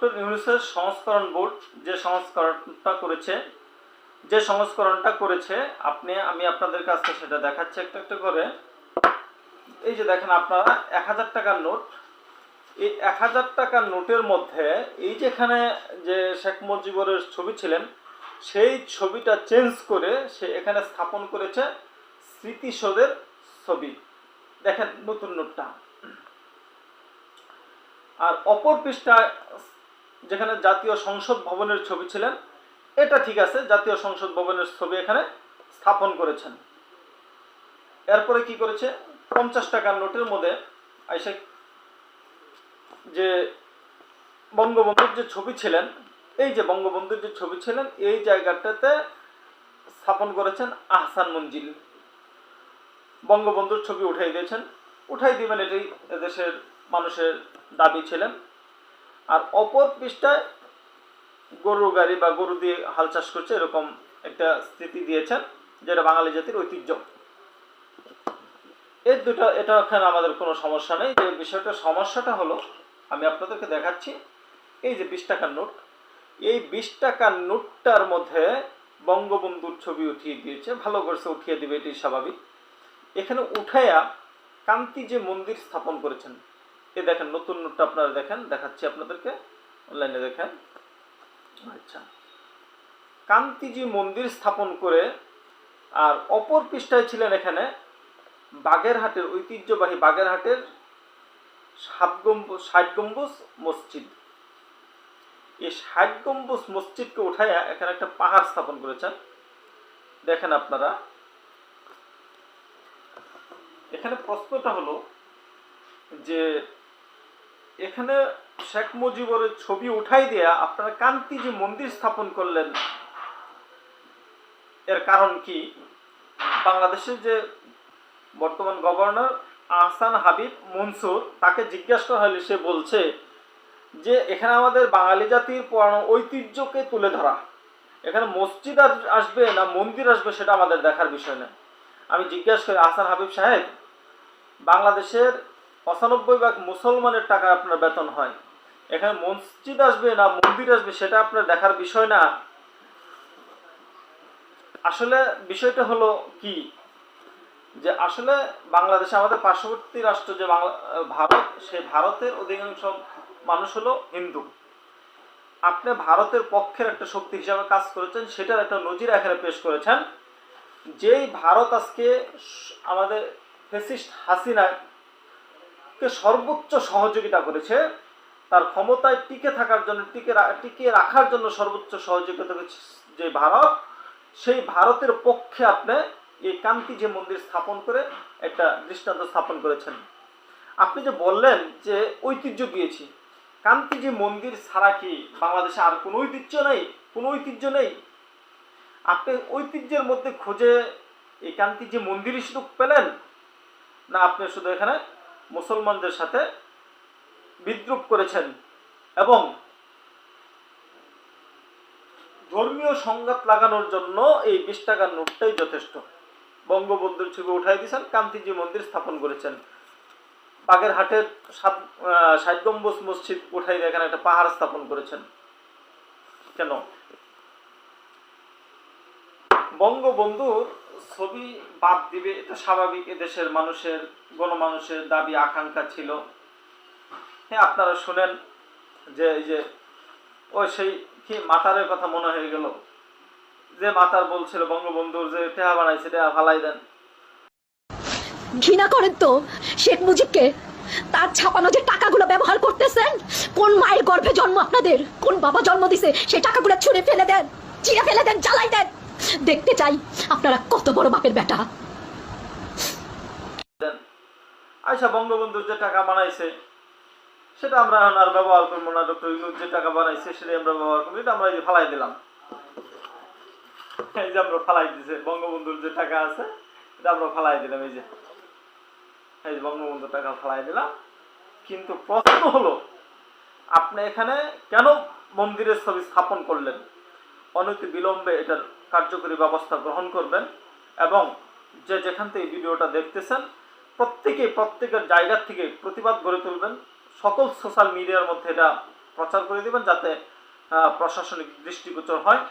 Doctor ইউনুসের সংস্করণ board যে সংস্করণটা করেছে, যে সংস্করণটা করেছে, আপনি, আমি আপনাদের কাছে সেটা দেখাচ্ছি একটা একটা করে। এই যে দেখেন আপনারা, এক হাজার টাকার নোট। এই এক হাজার টাকার নোটের মধ্যে এই যেখানে যে শেখ মুজিবুরের ছবি ছিলেন, সেই ছবিটা চেঞ্জ করে সে এখানে স্থাপন করেছে স্মৃতিসৌধের ছবি। দেখেন নতুন নোটটা। আর অপর পৃষ্ঠায় যেখানে জাতীয় সংসদ ভবনের ছবি ছিলেন, এটা ঠিক আছে, জাতীয় সংসদ ভবনের ছবি এখানে স্থাপন করেছেন। এরপরে কি করেছে? পঞ্চাশ টাকার নোটের মধ্যে আইসে যে বঙ্গবন্ধুর যে ছবি ছিলেন, এই যে বঙ্গবন্ধুর যে ছবি ছিলেন, এই জায়গাটাতে স্থাপন করেছেন আহসান মঞ্জিল। বঙ্গবন্ধুর ছবি উঠাই দিয়েছেন। উঠাই দিবেন এটাই দেশের মানুষের দাবি ছিলেন। আর অপর পৃষ্ঠায় গরু গাড়ি বা গরু দিয়ে হাল চাষ করছে এরকম একটা স্থিতি দিয়েছেন, যেটা বাঙালি জাতির ঐতিহ্য। এর দুটো, এটা এখানে আমাদের কোনো সমস্যা নেই। যে বিষয়টা, সমস্যাটা হলো, আমি আপনাদেরকে দেখাচ্ছি। এই যে বিশ টাকার নোট, এই বিশ টাকার নোটটার মধ্যে বঙ্গবন্ধুর ছবি উঠিয়ে দিয়েছে। ভালো করছে উঠিয়ে দিবে এটি স্বাভাবিক। এখানে উঠাইয়া কান্তি যে মন্দির স্থাপন করেছেন এ দেখেন, নতুন নোটটা আপনারা দেখেন, দেখাচ্ছি আপনাদেরকে অনলাইনে দেখেন। আচ্ছা। কান্তিজি মন্দির স্থাপন করে, আর অপর পৃষ্ঠায় ছিলেন এখানে বাগেরহাটের ঐতিহ্যবাহী বাগেরহাটের ষাট গম্বুজ মসজিদ। এই ষাট গম্বুজ মসজিদকে উঠাইয়া এখানে একটা পাহাড় স্থাপন করেছেন। দেখেন আপনারা। এখানে প্রশ্নটা হলো যে এখানে শেখ মুজিবুরের ছবি উঠাই দিয়া আপনারা কান্তি যে মন্দির স্থাপন করলেন। এর কারণ কি? বাংলাদেশের যে বর্তমান গভর্নর আহসান হাবিব মনসুর, তাকে জিজ্ঞাসা করা হলে সে বলছে যে, এখানে আমাদের বাঙালি জাতির পুরানো ঐতিহ্যকে তুলে ধরা। এখানে মসজিদ আসবে না মন্দির আসবে সেটা আমাদের দেখার বিষয় না। আমি জিজ্ঞাসা করি, আহসান হাবিব সাহেব, বাংলাদেশের পঁচানব্বই ভাগ মুসলমানের টাকা আপনার বেতন হয়। এখানে মসজিদ আসবে না মন্দির আসবে সেটা আপনার দেখার বিষয় না। আসলে বিষয়টা হলো কি? যে আসলে বাংলাদেশে আমাদের পার্শ্ববর্তী রাষ্ট্র যে ভারত, সেই ভারতের অধিকাংশ মানুষ হলো হিন্দু। আপনি ভারতের পক্ষের একটা শক্তি হিসাবে কাজ করেছেন, সেটার একটা নজির এখানে পেশ করেছেন। যেই ভারত আজকে আমাদের ফেসিস্ট হাসিনাকে সর্বোচ্চ সহযোগিতা করেছে, তার ক্ষমতায় টিকে থাকার জন্য, টিকে টিকিয়ে রাখার জন্য সর্বোচ্চ সহযোগিতা করেছে যে ভারত, সেই ভারতের পক্ষে আপনি এই কান্তি যে মন্দির স্থাপন করে একটা দৃষ্টান্ত স্থাপন করেছেন। আপনি যে বললেন যে ঐতিহ্য দিয়েছি কান্তি যে মন্দির ছাড়া কি বাংলাদেশে আর কোনো ঐতিহ্য নেই? কোনো ঐতিহ্য নেই? আপনি ঐতিহ্যের মধ্যে খুঁজে এই কান্তি যে মন্দিরই শুধু পেলেন, না আপনি শুধু এখানে মুসলমানদের সাথে বিদ্রুপ করেছেন এবং ধর্মীয় সংঘাত লাগানোর জন্য এই বিশ টাকার নোটটাই যথেষ্ট। বঙ্গবন্ধুর ছবি উঠাই দিয়েছেন, কান্তিজি মন্দির স্থাপন করেছেন। বাগেরহাটের সাত ষাট গম্বুজ মসজিদ উঠাই এখানে একটা পাহাড় স্থাপন করেছেন। কেন? বঙ্গবন্ধুর ছবি বাদ দিবে, এটা স্বাভাবিক, এদেশের মানুষের, গণমানুষের দাবি, আকাঙ্ক্ষা ছিল। হ্যাঁ আপনারা শুনেন যে এই যে, ওই সেই কি মাতারের কথা মনে হয়ে গেল? যে মাতার বলছিল বঙ্গবন্ধুর যে টেহা বানাইছে, টেহা ফালাই দেন। ঘৃণা করেন তো শেখ মুজিবকে? তার ছাপানো যে টাকাগুলো ব্যবহার করতেছেন, কোন মায়ের গর্ভে জন্ম আপনাদের? কোন বাবা জন্ম দিছে সেই টাকাগুলো ছুঁড়ে ফেলে দেন, চিড়ে ফেলে দেন, জ্বালাই দেন। দেখতে চাই আপনারা কত বড় বাপের বেটা। দেন আচ্ছা বঙ্গবন্ধুর যে টাকা বানাইছে, সেটা আমরা এখন আর ব্যবহার করব না। ডক্টর ইউনুস যে টাকা বানাইছে, সেটাই আমরা ব্যবহার করব। এটা আমরা এই যে ফালাই দিলাম। এই যে আমরা ফালাই দিছে, বঙ্গবন্ধুর যে টাকা আছে, এটা আমরা ফালাই দিলাম। এই যে এই যে বঙ্গবন্ধুর টাকা ফালাই দিলাম। কিন্তু প্রশ্ন হলো, আপনি এখানে কেন মন্দিরের ছবি স্থাপন করলেন? অনতি বিলম্বে এটার কার্যকরী ব্যবস্থা গ্রহণ করবেন এবং যে যেখান থেকে ভিডিওটা দেখতেছেন, প্রত্যেকে প্রত্যেকের জায়গা থেকে প্রতিবাদ গড়ে তুলবেন। সকল সোশ্যাল মিডিয়ার মধ্যে এটা প্রচার করে দিবেন যাতে প্রশাসনিক দৃষ্টিগোচর হয়।